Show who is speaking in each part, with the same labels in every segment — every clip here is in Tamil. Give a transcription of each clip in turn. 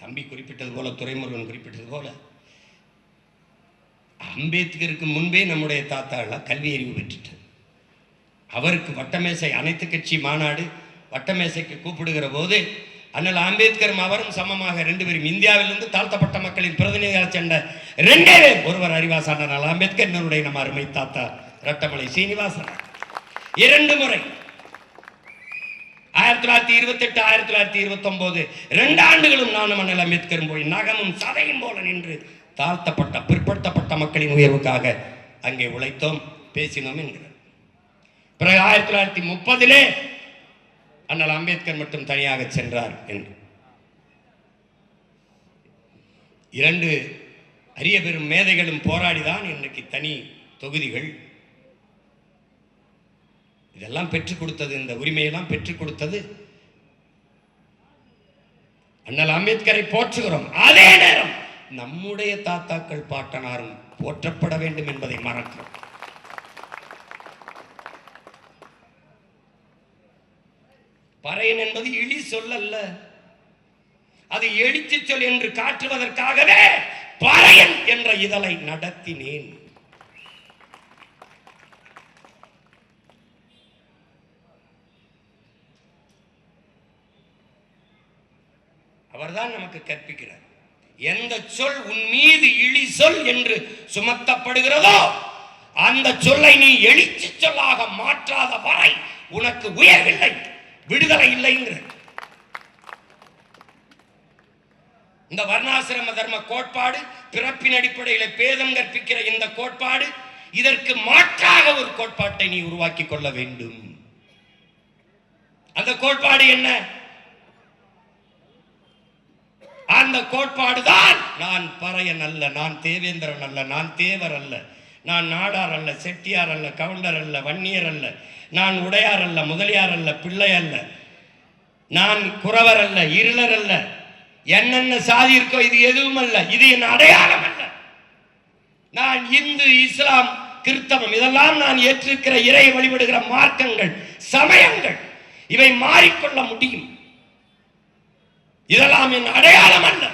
Speaker 1: தம்பி குறிப்பிட்டது போல துரைமுருகன் குறிப்பிட்டது போல அம்பேத்கருக்கு முன்பே நம்முடைய தாத்தாலாம் கல்வி அறிவு பெற்றுட்டு அவருக்கு வட்டமேசை அனைத்து கட்சி மாநாடு வட்டமேசைக்கு கூப்பிடுகிற போது அண்ணல் அம்பேத்கரும் அவரும் சமமாக ரெண்டு பேரும் இந்தியாவிலிருந்து தாழ்த்தப்பட்ட மக்களின் பிரதிநிதிகள் சென்ற ரெண்டே பேர். ஒருவர் அறிவாசானார் அம்பேத்கர் இன்னொருடைய நம்ம அருமை தாத்தா ரட்டமலை சீனிவாசன். இரண்டு முறை ஆயிரத்தி தொள்ளாயிரத்தி இருபத்தி எட்டு ஆயிரத்தி தொள்ளாயிரத்தி இருபத்தி ஒன்பது ரெண்டு ஆண்டுகளும் நானும் அண்ணல் அம்பேத்கரும் போய் நகமும் சதையும் போல நின்று தாழ்த்தப்பட்ட பிற்படுத்தப்பட்ட மக்களின் உயர்வுக்காக அங்கே உழைத்தோம் பேசினோம் என்கிறார். பிறகு ஆயிரத்தி தொள்ளாயிரத்தி முப்பதிலே அண்ணல் அம்பேத்கர் மட்டும் தனியாக சென்றார் என்று. இரண்டு அரிய பெரும் மேதைகளும் போராடிதான் இன்றைக்கு தனி தொகுதிகள் இதெல்லாம் பெற்றுக் கொடுத்தது இந்த உரிமையெல்லாம் பெற்றுக் கொடுத்தது. அண்ணல் அம்பேத்கரை போற்றுகிறோம். அதே நேரம் நம்முடைய தாத்தாக்கள் பாட்டனாரும் போற்றப்பட வேண்டும் என்பதை மறக்கிறோம். பறையன் என்பது இழி சொல்லல்ல அது எழுச்சி சொல் என்று காட்டுவதற்காகவே பறையன் என்ற இதழை நடத்தினேன். அவர்தான் நமக்கு கற்பிக்கிறார். எந்த சொல் உன் மீது இழி சொல் என்று சுமத்தப்படுகிறதோ அந்த சொல்லை நீ எழுச்சி சொல்லாக மாற்றாத வரை உனக்கு உயர்வில்லை விடுதலை இல்லைங்கிற இந்த வர்ணாசிரம தர்ம கோட்பாடு பிறப்பின் அடிப்படையில் பேதம் கற்பிக்கிற இந்த கோட்பாடு இதற்கு மாற்றாக ஒரு கோட்பாட்டை நீ உருவாக்கி கொள்ள வேண்டும். அந்த கோட்பாடு என்ன? அந்த கோட்பாடு தான் நான் பறையன் அல்ல நான் தேவேந்திரன் அல்ல நான் தேவர் அல்ல. நான் நாடார் அல்ல செட்டியார் அல்ல கவுண்டர் அல்ல வன்னியர் அல்ல. நான் உடையார் அல்ல முதலியார் அல்ல பிள்ளை அல்ல. நான் குறவர் அல்ல இருளர் அல்ல. என்னென்ன சாதி இருக்கோ இது எதுவும் அல்ல. இது என் அடையாளம் அல்ல. நான் இந்து இஸ்லாம் கிறிஸ்தவம் இதெல்லாம் நான் ஏற்றிருக்கிற இறை வழிபடுகிற மார்க்கங்கள் சமயங்கள் இவை மாறிக்கொள்ள முடியும். இதெல்லாம் என் அடையாளம் அல்ல.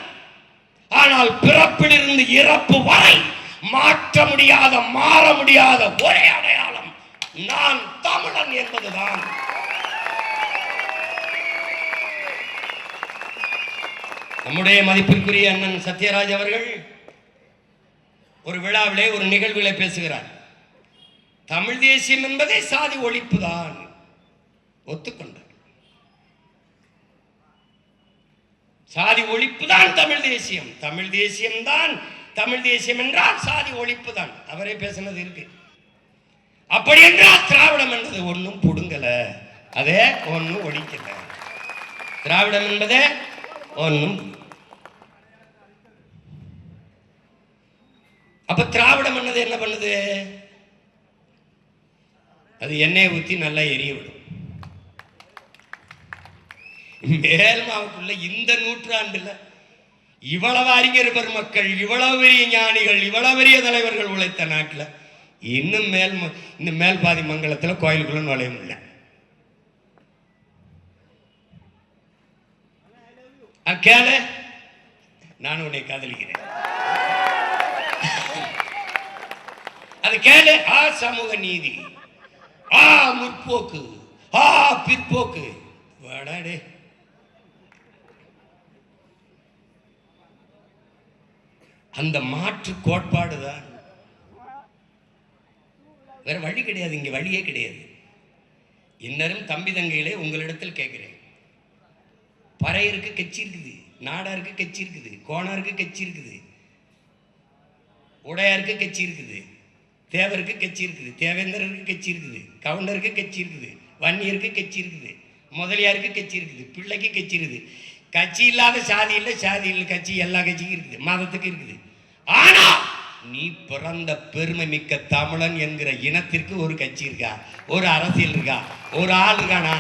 Speaker 1: ஆனால் பிறப்பிலிருந்து இறப்பு வரை மாற்ற முடியாத மாற முடியாத ஒரே அடையாளம் நான் தமிழன் என்பதுதான். நம்முடைய மதிப்பிற்குரிய அண்ணன் சத்யராஜ் அவர்கள் ஒரு விழாவிலே ஒரு நிகழ்விலே பேசுகிறார். தமிழ் தேசியம் என்பதே சாதி ஒழிப்பு தான் ஒத்துக்கொண்டார். சாதி ஒழிப்பு தான் தமிழ் தேசியம். தமிழ் தேசியம் தான் தமிழ் தேசியம் என்றால் சாதி ஒழிப்பு தான் அவரே பேசினது இருக்கு. அப்படி என்றால் திராவிடம் என்பது ஒன்றும் புடுங்கல. அதே ஒன்றும் ஒழிக்கல. திராவிடம் என்பதே ஒன்றும் அப்ப திராவிடம் என்னது என்ன பண்ணுது? அது எண்ணெயை ஊற்றி நல்லா எரிய விடும். மேல் மாவட்டத்தில் இந்த நூற்றாண்டுல இவ்வளவு அறிஞர் பெருமக்கள் இவ்வளவு பெரிய ஞானிகள் இவ்வளவு பெரிய தலைவர்கள் உழைத்த நாட்டில் இன்னும் மேல் இன்னும் இந்த மேல் பாதி மங்கலத்தில் கோயிலுக்குள்ள நுழைய முடியல. கேள. நான் உன்னை காதலிக்கிறேன். அது கேளு. ஆ சமூக நீதி. ஆ முற்போக்கு. ஆ பிற்போக்கு. வாடாடே அந்த மாற்று கோட்பாடு தான் வேற வழி கிடையாது இங்க வழியே கிடையாது இன்னரும் தம்பி தங்கைகளே உங்களிடத்தில் கேட்கிறேன் பறையருக்கு கட்சி இருக்குது நாடாருக்கு கட்சி இருக்குது கோணாருக்கு கட்சி இருக்குது உடையாருக்கு கட்சி இருக்குது தேவருக்கு கட்சி இருக்குது தேவேந்திரருக்கு கட்சி இருக்குது கவுண்டருக்கு கட்சி இருக்குது வன்னியருக்கு கட்சி இருக்குது முதலியாருக்கு கட்சி இருக்குது பிள்ளைக்கு கட்சி இருக்குது கட்சி இல்லாத சாதி இல்லை சாதி இல்லை கட்சி எல்லா கட்சிக்கும் இருக்குது மதத்துக்கு இருக்குது ஆனா நீ பிறந்த பெருமை மிக்க தமிழன் என்கிற இனத்திற்கு ஒரு கட்சி இருக்கா? ஒரு அரசியல் இருக்கா? ஒரு ஆள் இருக்கானா?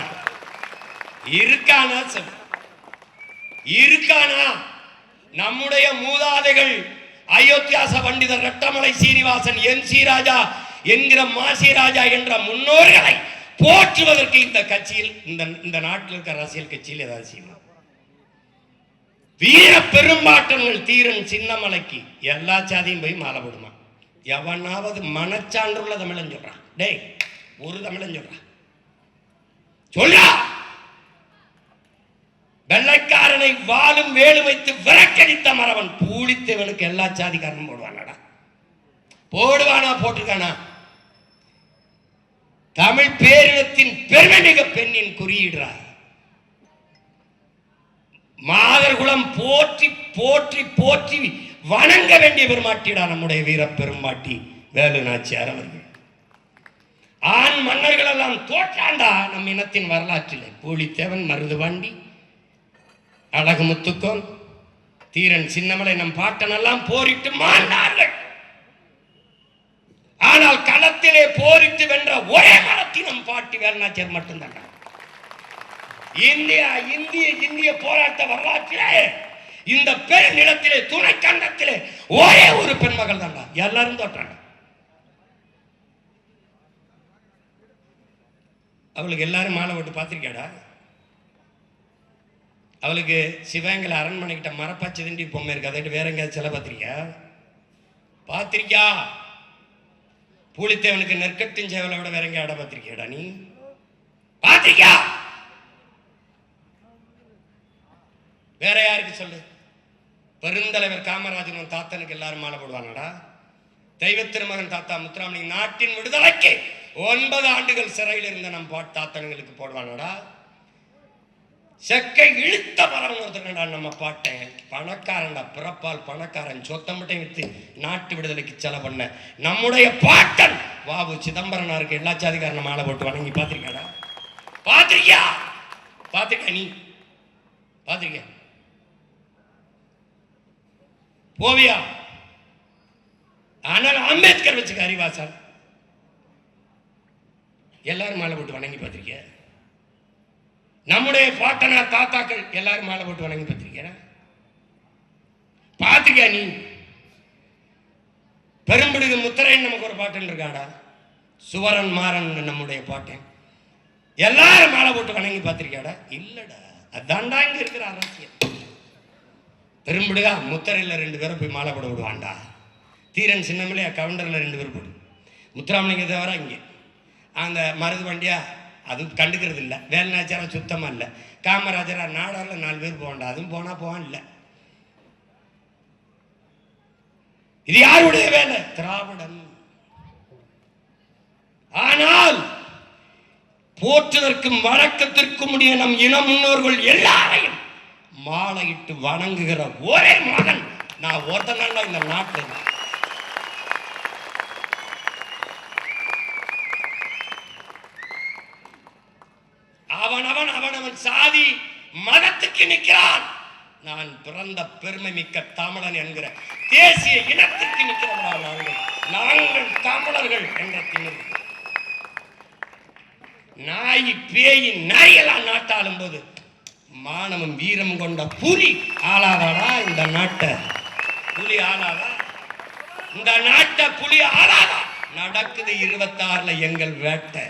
Speaker 1: இருக்கானா சொல் இருக்கானா? நம்முடைய மூதாதைகள் அயோத்தியாச பண்டிதர் ரட்டமலை சீனிவாசன் என் சி ராஜா என்கிற மாசி ராஜா என்ற முன்னோர்களை போற்றுவதற்கு இந்த கட்சியில் இந்த இந்த நாட்டில் இருக்கிற அரசியல் கட்சியில் ஏதாவது செய்யணும்? வீர பெரும்பாட்டங்கள் தீரன் சின்னமலைக்கு எல்லா சாதியும் போய் மாலை போடுமா? எவனாவது மனச்சான்றுள்ள தமிழன் சொல்றான் டேய் ஒரு தமிழன் சொல்றான் சொல்லா வெள்ளைக்காரனை வாழும் வேலு வைத்து விரக்கடித்த மறவன் பூலித்தவனுக்கு எல்லா சாதிக்காரனும் போடுவானடா. போடுவானா போட்டிருக்கானா? தமிழ் பேரினத்தின் பெருமைமிக பெண்ணின் குறியீடுறார் மாதர்குலம் போற்றி போற்றி போற்றி வணங்க வேண்டிய பெருமாட்டிடா நம்முடைய வீர பெருமாட்டி வேலு நாச்சியார் அவர்கள். ஆண் மன்னர்கள் எல்லாம் தோற்றாண்டா நம் இனத்தின் வரலாற்றில். பூலித்தேவன் மருதுபாண்டி அழகு முத்துக்கோன் தீரன் சின்னமலை நம் பாட்டனெல்லாம் போரிட்டு மாண்டார்கள். ஆனால் களத்திலே போரிட்டு வென்ற ஒரே மரத்தி நம் பாட்டி வேலுநாச்சியார் மட்டும்தான் இந்தியா இந்திய இந்திய போராட்ட வரலாற்றிலே இந்த பெருநிலத்திலே துணை கண்டத்திலே ஒரே ஒரு பெண்மகள் தான்டா. எல்லாரும் தோற்றாங்க. அவளுக்கு எல்லாரும் மாலை போட்டு பார்த்துருக்கியாடா? அவளுக்கு சிவங்கல அரண்மனைக்கிட்ட மரப்பாச்சி திண்டி பொம்மை இருக்கு. அதை வேற எங்கேயாவது சில பார்த்திருக்கியா? பார்த்திருக்கியா? பூலித்தேவனுக்கு நெற்கட்டின் சேவலை விட வேற எங்கேயா இடம் பார்த்திருக்கியாடா நீ? பார்த்திருக்கியா? வேற யாருக்கு சொல்லு? பெருந்தலைவர் காமராஜன் தாத்தனுக்கு எல்லாரும் மாலை போடுவாங்கடா. தெய்வ திருமகன் தாத்தா முத்துராமலிங்க நாட்டின் விடுதலைக்கு ஒன்பது ஆண்டுகள் சிறையில் இருந்த நம் பாட் தாத்தனுங்களுக்கு போடுவாங்கடா. செக்கை இழுத்த பரவன் ஒருத்தனடா நம்ம பாட்டேன் பணக்காரன்டா பிறப்பால் பணக்காரன். சொத்தமட்டையும் வித்து நாட்டு விடுதலைக்கு செலவு பண்ண நம்முடைய பாட்டன் வாவு சிதம்பரனாருக்கு எல்லா சாதிக்காரன மாலை போட்டு வணங்கி. பார்த்திருக்காடா பார்த்துருக்கியா? பார்த்திருக்கியா நீ? பார்த்திருக்கியா? போவியா ஆனால் அம்பேத்கர் வச்சுக்க அறிவாசல். எல்லாரும் மாலை போட்டு வணங்கி பார்த்திருக்கிய? நம்முடைய பாட்டனார் தாத்தாக்கள் எல்லாரும் மாலை போட்டு வணங்கி பார்த்திருக்கிய பார்த்திருக்கியா நீ? பெரும்பிடுகு முத்திரைன்னு நமக்கு ஒரு பாட்டன் இருக்காடா? சுவரன் மாறன் நம்முடைய பாட்டன். எல்லாரும் மாலை போட்டு வணங்கி பார்த்துருக்கியாடா? இல்லடா. அதான்டா இங்கே இருக்கிற அரசியல். பெரும்பிடுகா முத்தரையில் ரெண்டு பேரும் போய் மாலை போட விடுவான்டா. தீரன் சின்னமலையா கவுண்டரில் ரெண்டு பேர் போடு. முத்துராமலிங்க தவிர இங்கே. அந்த மருது வண்டியா? அது கண்டுக்கிறது இல்லை. வேலுநாச்சாரா சுத்தமாக இல்லை. காமராஜரா நாடாரில் நாலு பேர் போகண்டா அதுவும் போனால் போவான் இல்லை. இது யாருடைய வேலை? திராவிடம் ஆனால் போற்றுவதற்கும் வழக்கத்திற்கும் உடைய நம் இன முன்னோர்கள் எல்லாரையும் மாலையிட்டு வணங்குகிற ஒரே மகன் நான் ஒருத்தனால இந்த நாட்டில் அவனவன் அவனவன் சாதி மதத்துக்கு நிற்கிறான். நான் பிறந்த பெருமை மிக்க தமிழன் என்கிற தேசிய இனத்துக்கு நிற்கிறவா நாங்கள். நாங்கள் தமிழர்கள் என்ற திமிர். நாய் பேய் நாயெல்லாம் நாட்டாளும் போது மானமும் வீரம் கொண்ட புலி ஆளாதாடா இந்த நாட்டை? புலி ஆளாதா இந்த நாட்டை புலி ஆளாதா நடக்குது இருபத்தாறுல எங்கள் வேட்டை.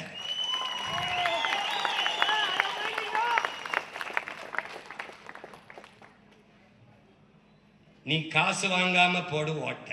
Speaker 1: நீ காசு வாங்காம போடு ஓட்ட.